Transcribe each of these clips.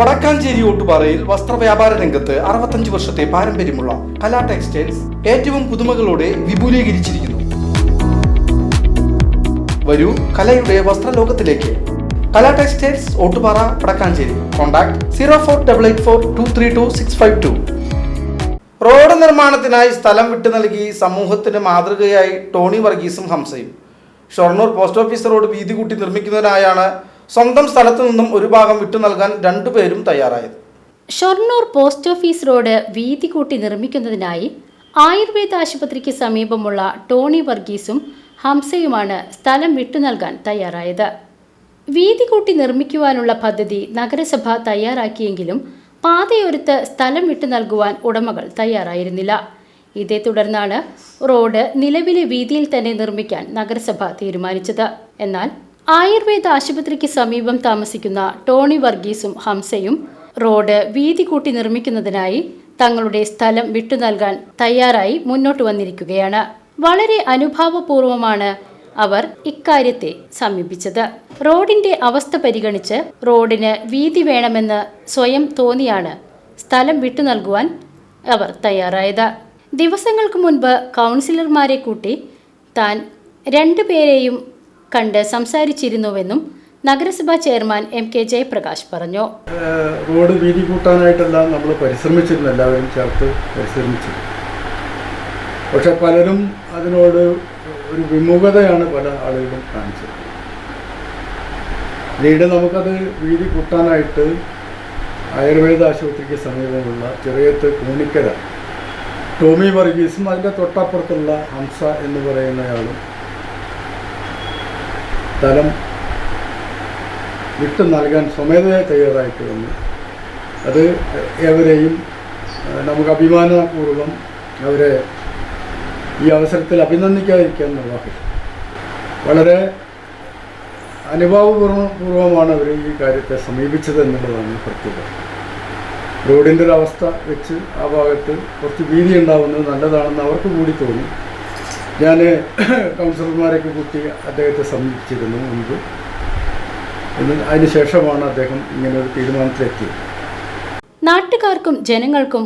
വടക്കാഞ്ചേരി ഓട്ടുപാറയിൽ വസ്ത്രവ്യാപാര രംഗത്ത് അറുപത്തഞ്ച് വർഷത്തെ പാരമ്പര്യമുള്ള കലാ ടെക്സ്റ്റൈൽസ് ഏറ്റവും പുതുമകളോടെ വിപുലീകരിച്ചിരിക്കുന്നു. വരൂ കലയുടെ വസ്ത്രലോകത്തിലേക്ക്. Kala textiles Ottupara Vadakkanchery. Contact zero four double eight four two three two six five two. Road നിർമ്മാണത്തിനായി സ്ഥലം വിട്ടു നൽകി സമൂഹത്തിന് മാതൃകയായി ടോണി വർഗീസും ഹംസയും. ഷൊർണൂർ പോസ്റ്റ് ഓഫീസ് റോഡ് വീതി കൂട്ടി നിർമ്മിക്കുന്നതിനായാണ് സ്വന്തം സ്ഥലത്തു നിന്നും ഒരു ഭാഗം വിട്ടു നൽകാൻ രണ്ടുപേരും തയ്യാറായത്. ഷൊർണൂർ പോസ്റ്റ് ഓഫീസ് റോഡ് വീതി കൂട്ടി നിർമ്മിക്കുന്നതിനായി ആയുർവേദ ആശുപത്രിക്ക് സമീപമുള്ള ടോണി വർഗീസും ഹംസയുമാണ് സ്ഥലം വിട്ടു നൽകാൻ തയ്യാറായത്. വീതി കൂട്ടി നിർമ്മിക്കുവാനുള്ള പദ്ധതി നഗരസഭ തയ്യാറാക്കിയെങ്കിലും പാതയൊരുത്ത് സ്ഥലം വിട്ടു നൽകുവാൻ ഉടമകൾ തയ്യാറായിരുന്നില്ല. ഇതേ തുടർന്നാണ് റോഡ് നിലവിലെ വീതിയിൽ തന്നെ നിർമ്മിക്കാൻ നഗരസഭ തീരുമാനിച്ചത്. എന്നാൽ ആയുർവേദ ആശുപത്രിക്ക് സമീപം താമസിക്കുന്ന ടോണി വർഗീസും ഹംസയും റോഡ് വീതി കൂട്ടി നിർമ്മിക്കുന്നതിനായി തങ്ങളുടെ സ്ഥലം വിട്ടു നൽകാൻ തയ്യാറായി മുന്നോട്ട് വന്നിരിക്കുകയാണ്. വളരെ അനുഭാവപൂർവമാണ് അവർ ഇക്കാര്യത്തെ സമീപിച്ചത്. റോഡിന്റെ അവസ്ഥ പരിഗണിച്ച് റോഡിന് വീതി വേണമെന്ന് സ്വയം തോന്നിയാണ് സ്ഥലം വിട്ടു നൽകുവാൻ അവർ തയ്യാറായത്. ദിവസങ്ങൾക്ക് മുൻപ് കൗൺസിലർമാരെ കൂട്ടി താൻ രണ്ടുപേരെയും കണ്ട് സംസാരിച്ചിരുന്നുവെന്നും നഗരസഭാ ചെയർമാൻ എം കെ ജയപ്രകാശ് പറഞ്ഞു. റോഡ് വീതി കൂട്ടാനായിട്ടെല്ലാം നമ്മൾ പരിശ്രമിച്ചിരുന്നു എല്ലാവരും ചേർത്ത് പരിശ്രമിച്ചു പക്ഷെ പലരും അതിനോട് ഒരു വിമുഖതയാണ് പല ആളുകളും കാണിച്ചത്. പിന്നീട് നമുക്കത് വീതി കൂട്ടാനായിട്ട് ആയുർവേദ ആശുപത്രിക്ക് സമീപമുള്ള ചെറിയത്ത് കൂണിക്കര ടോമി വർഗീസും അതിന്റെ തൊട്ടപ്പുറത്തുള്ള ഹംസ എന്ന് പറയുന്നയാളും സ്ഥലം വിട്ടു നൽകാൻ സ്വമേധയാ തയ്യാറായിട്ട് വന്നു അത് ഏവരെയും നമുക്ക് അഭിമാനപൂർവം അവരെ ഈ അവസരത്തിൽ അഭിനന്ദിക്കാതിരിക്കാൻ എന്നുള്ള വളരെ അനുഭാവപൂർവ പൂർവമാണ് അവർ ഈ കാര്യത്തെ സമീപിച്ചത് എന്നുള്ളതാണ് പ്രത്യേകത. റോഡിന്റെ ഒരു അവസ്ഥ വെച്ച് ആ ഭാഗത്ത് കുറച്ച് വീതി ഉണ്ടാവുന്നത് നല്ലതാണെന്ന് അവർക്ക് കൂടി തോന്നി. ഞാൻ കൗൺസിലർമാരെയൊക്കെ കൂട്ടി അദ്ദേഹത്തെ സമീപിച്ചിരുന്നു മുൻപ്. എന്ന് അതിന് ശേഷമാണ് അദ്ദേഹം ഇങ്ങനെ ഒരു തീരുമാനത്തിലെത്തിയത് നാട്ടുകാർക്കും ജനങ്ങൾക്കും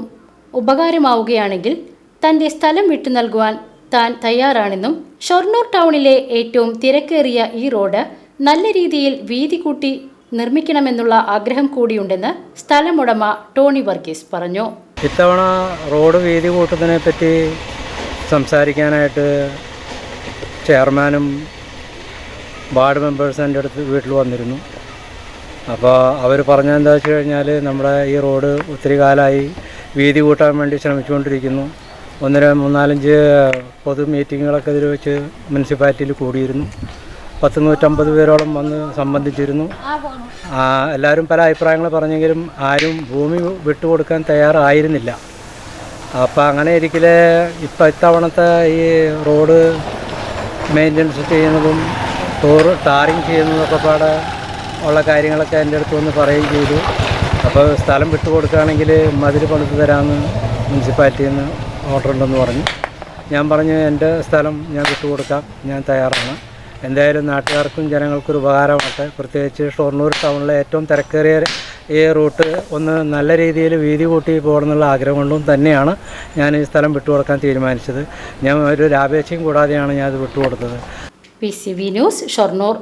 ഉപകാരമാവുകയാണെങ്കിൽ തന്റെ സ്ഥലം വിട്ടു നൽകുവാൻ താൻ തയ്യാറാണെന്നും ഷൊർണൂർ ടൗണിലെ ഏറ്റവും തിരക്കേറിയ ഈ റോഡ് നല്ല രീതിയിൽ വീതി കൂട്ടി നിർമ്മിക്കണമെന്നുള്ള ആഗ്രഹം കൂടിയുണ്ടെന്ന് സ്ഥലമുടമ ടോണി വർഗീസ് പറഞ്ഞു. ഇത്തവണ റോഡ് വീതി കൂട്ടുന്നതിനെ പറ്റി സംസാരിക്കാനായിട്ട് ചെയർമാനും വാർഡ് മെമ്പേഴ്സ് എന്റെ അടുത്ത് വീട്ടിൽ വന്നിരുന്നു. അപ്പോൾ അവർ പറഞ്ഞതെന്താ വെച്ച് കഴിഞ്ഞാൽ നമ്മുടെ ഈ റോഡ് ഒത്തിരി കാലമായി വീതി കൂട്ടാൻ വേണ്ടി ശ്രമിച്ചുകൊണ്ടിരിക്കുന്നു. ഒന്നര മൂന്നാലഞ്ച് പൊതു മീറ്റിങ്ങുകളൊക്കെ ഇതിൽ വെച്ച് മുനിസിപ്പാലിറ്റിയിൽ കൂടിയിരുന്നു. പത്ത് നൂറ്റമ്പത് പേരോളം വന്ന് സംബന്ധിച്ചിരുന്നു. എല്ലാവരും പല അഭിപ്രായങ്ങൾ പറഞ്ഞെങ്കിലും ആരും ഭൂമി വിട്ടുകൊടുക്കാൻ തയ്യാറായിരുന്നില്ല. അപ്പോൾ അങ്ങനെ ഇരിക്കലെ ഇപ്പം ഇത്തവണത്തെ ഈ റോഡ് മെയിന്റനൻസ് ചെയ്യുന്നതും ടൂർ ടാറിങ് ചെയ്യുന്നതൊക്കെ പാടെ ഉള്ള കാര്യങ്ങളൊക്കെ എന്റെ അടുത്ത് വന്ന് പറയുകയും ചെയ്തു. അപ്പോൾ സ്ഥലം വിട്ടുകൊടുക്കുകയാണെങ്കിൽ മതിൽ പണിത് തരാമെന്ന് മുനിസിപ്പാലിറ്റിയിൽ നിന്ന് ഓർഡർ ഉണ്ടെന്ന് പറഞ്ഞു. ഞാൻ പറഞ്ഞു എന്റെ സ്ഥലം ഞാൻ വിട്ടുകൊടുക്കാം ഞാൻ തയ്യാറാണ്. എന്തായാലും നാട്ടുകാർക്കും ജനങ്ങൾക്കും ഒരു ഉപകാരമാകട്ടെ. പ്രത്യേകിച്ച് ഷൊർണൂർ ടൗണിലെ ഏറ്റവും തിരക്കേറിയ ഈ റൂട്ട് ഒന്ന് നല്ല രീതിയിൽ വീതി കൂട്ടി പോകണമെന്നുള്ള ആഗ്രഹം കൊണ്ടും തന്നെയാണ് ഞാൻ ഈ സ്ഥലം വിട്ടുകൊടുക്കാൻ തീരുമാനിച്ചത്. ഞാൻ ഒരു ലാഭേച്ഛയും കൂടാതെയാണ് ഞാൻ അത് വിട്ടുകൊടുത്തത്. P C V news Shoranur.